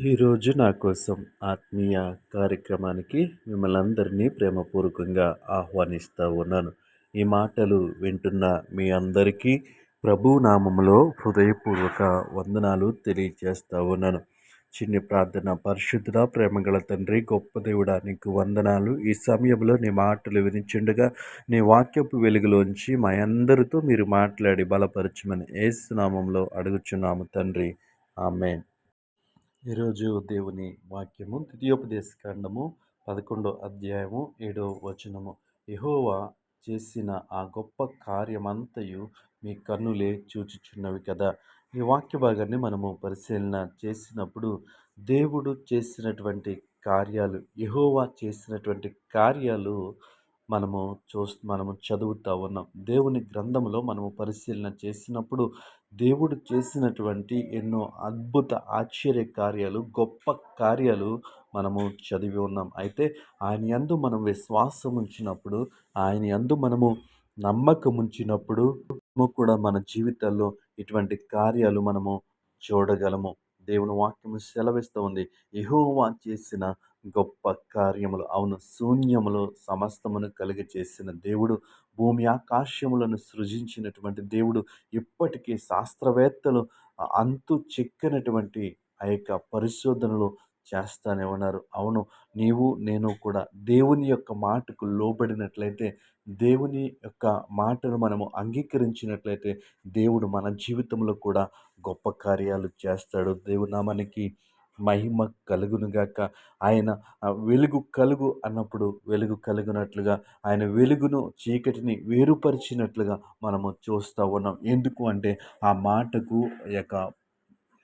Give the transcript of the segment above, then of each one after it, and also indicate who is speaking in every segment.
Speaker 1: ఈరోజు నా కోసం ఆత్మీయ కార్యక్రమానికి మిమ్మల్ని అందరినీ ప్రేమపూర్వకంగా ఆహ్వానిస్తూ ఉన్నాను. ఈ మాటలు వింటున్న మీ అందరికీ ప్రభు నామంలో హృదయపూర్వక వందనాలు తెలియజేస్తూ ఉన్నాను. చిన్ని ప్రార్థన పరిశుద్ధ ప్రేమగల తండ్రి గొప్ప దేవుడా నీకు వందనాలు. ఈ సమయంలో నీ మాటలు వినిచుండగా నీ వాక్యపు వెలుగులోంచి మా అందరితో మీరు మాట్లాడి బలపరచమని ఏసునామంలో అడుగుచున్నాము తండ్రి. ఆమెన్. ఈరోజు దేవుని వాక్యము కాండము పదకొండో అధ్యాయము ఏడో వచనము. యహోవా చేసిన ఆ గొప్ప కార్యమంతయు మీ కన్నులే చూచుచున్నవి కదా. ఈ వాక్య భాగాన్ని మనము పరిశీలన చేసినప్పుడు దేవుడు చేసినటువంటి కార్యాలు యహోవా చేసినటువంటి కార్యాలు మనము చూ మనము చదువుతూ ఉన్నాం. దేవుని గ్రంథంలో మనము పరిశీలన చేసినప్పుడు దేవుడు చేసినటువంటి ఎన్నో అద్భుత ఆశ్చర్య కార్యాలు గొప్ప కార్యాలు మనము చదివి ఉన్నాం. అయితే ఆయన యందు మనం విశ్వాసం ఉంచినప్పుడు ఆయన యందు మనము నమ్మకం ఉంచినప్పుడు కూడా మన జీవితాల్లో ఇటువంటి కార్యాలు మనము చూడగలము. దేవుని వాక్యము సెలవిస్తూ ఉంది. యహోవా చేసిన గొప్ప కార్యములు. అవును శూన్యములు సమస్తమును కలిగి చేసిన దేవుడు భూమి ఆకాశములను సృజించినటువంటి దేవుడు ఇప్పటికీ శాస్త్రవేత్తలు అంతు చిక్కనటువంటి ఆ యొక్క పరిశోధనలు చేస్తానే ఉన్నారు. అవును నీవు నేను కూడా దేవుని యొక్క మాటకు లోబడినట్లయితే దేవుని యొక్క మాటను మనము అంగీకరించినట్లయితే దేవుడు మన జీవితంలో కూడా గొప్ప కార్యాలు చేస్తాడు. దేవుడు నామానికి మహిమ కలుగునుగాక ఆయన వెలుగు కలుగు అన్నప్పుడు వెలుగు కలుగునట్లుగా ఆయన వెలుగును చీకటిని వేరుపరిచినట్లుగా మనము చూస్తూ ఉన్నాం. ఎందుకు అంటే ఆ మాటకు యొక్క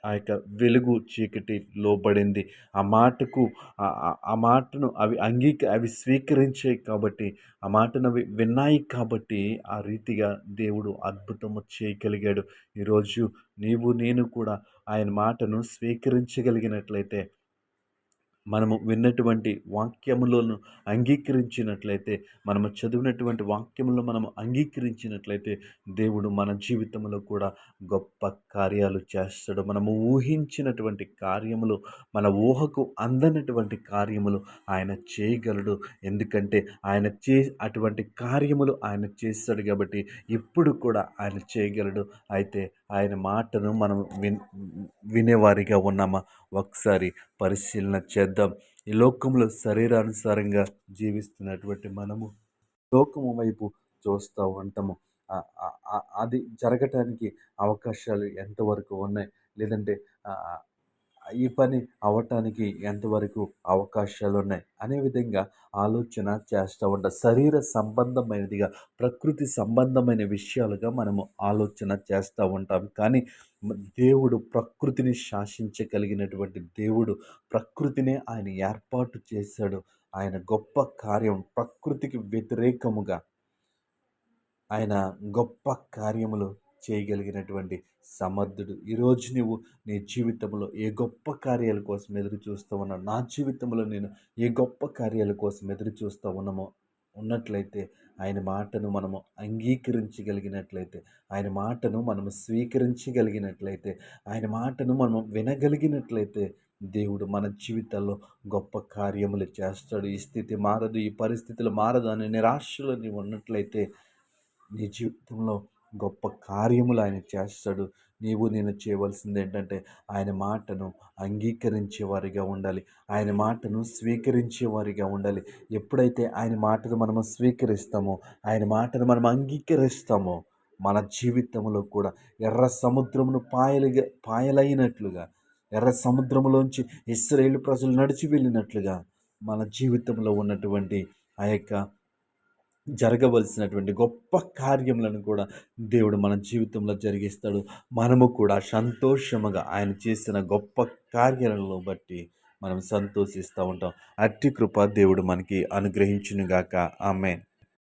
Speaker 1: ఆ యొక్క వెలుగు చీకటి లోబడింది. ఆ మాటకు ఆ మాటను అవి అంగీక అవి స్వీకరించాయి కాబట్టి ఆ మాటను అవి విన్నాయి కాబట్టి ఆ రీతిగా దేవుడు అద్భుతము చేయగలిగాడు. ఈరోజు నీవు నేను కూడా ఆయన మాటను స్వీకరించగలిగినట్లయితే మనము విన్నటువంటి వాక్యములను అంగీకరించినట్లయితే మనము చదివినటువంటి వాక్యములను మనము అంగీకరించినట్లయితే దేవుడు మన జీవితంలో కూడా గొప్ప కార్యాలు చేస్తాడు. మనము ఊహించినటువంటి కార్యములు మన ఊహకు అందనటువంటి కార్యములు ఆయన చేయగలడు. ఎందుకంటే ఆయన చే అటువంటి కార్యములు ఆయన చేస్తాడు కాబట్టి ఇప్పుడు కూడా ఆయన చేయగలడు. అయితే ఆయన మాటను మనం విన్ వినేవారిగా ఉన్నామా? ఒకసారి పరిశీలన చేద్దాం. ఈ లోకంలో శరీరానుసారంగా జీవిస్తున్నటువంటి మనము లోకము వైపు చూస్తూ ఉంటాము. అది జరగటానికి అవకాశాలు ఎంతవరకు ఉన్నాయి? లేదంటే ఈ పని అవటానికి ఎంతవరకు అవకాశాలు ఉన్నాయి అనే విధంగా ఆలోచన చేస్తూ ఉంటాం శరీర సంబంధమైనదిగా ప్రకృతి సంబంధమైన విషయాలుగా మనము ఆలోచన చేస్తూ ఉంటాం. కానీ దేవుడు ప్రకృతిని శాసించగలిగినటువంటి దేవుడు ప్రకృతినే ఆయన ఏర్పాటు చేశాడు. ఆయన గొప్ప కార్యం ప్రకృతికి వ్యతిరేకముగా ఆయన గొప్ప కార్యములు చేయగలిగినటువంటి సమర్థుడు. ఈరోజు నువ్వు నీ జీవితంలో ఏ గొప్ప కార్యాల కోసం ఎదురు చూస్తూ ఉన్నావు నా జీవితంలో నేను ఏ గొప్ప కార్యాల కోసం ఎదురు చూస్తూ ఉన్నామో ఉన్నట్లయితే ఆయన మాటను మనము అంగీకరించగలిగినట్లయితే ఆయన మాటను మనము స్వీకరించగలిగినట్లయితే ఆయన మాటను మనం వినగలిగినట్లయితే దేవుడు మన జీవితాల్లో గొప్ప కార్యములు చేస్తాడు. ఈ స్థితి మారదు ఈ పరిస్థితులు మారదు అనే నిరాశలో నీవు ఉన్నట్లయితే నీ జీవితంలో గొప్ప కార్యములు ఆయన చేస్తాడు. నీవు నేను చేయవలసింది ఏంటంటే ఆయన మాటను అంగీకరించేవారిగా ఉండాలి. ఆయన మాటను స్వీకరించేవారిగా ఉండాలి. ఎప్పుడైతే ఆయన మాటను మనము స్వీకరిస్తామో ఆయన మాటను మనం అంగీకరిస్తామో మన జీవితంలో కూడా ఎర్ర సముద్రమును పాయలుగా పాయలైనట్లుగా ఎర్ర సముద్రంలోంచి ఇస్రాయేల్ ప్రజలు నడిచి వెళ్ళినట్లుగా మన జీవితంలో ఉన్నటువంటి ఆ యొక్క జరగవలసినటువంటి గొప్ప కార్యములను కూడా దేవుడు మన జీవితంలో జరిగిస్తాడు. మనము కూడా సంతోషముగా ఆయన చేసిన గొప్ప కార్యాలను బట్టి మనం సంతోషిస్తూ ఉంటాం. అట్టి కృప దేవుడు మనకి అనుగ్రహించునుగాక. ఆమె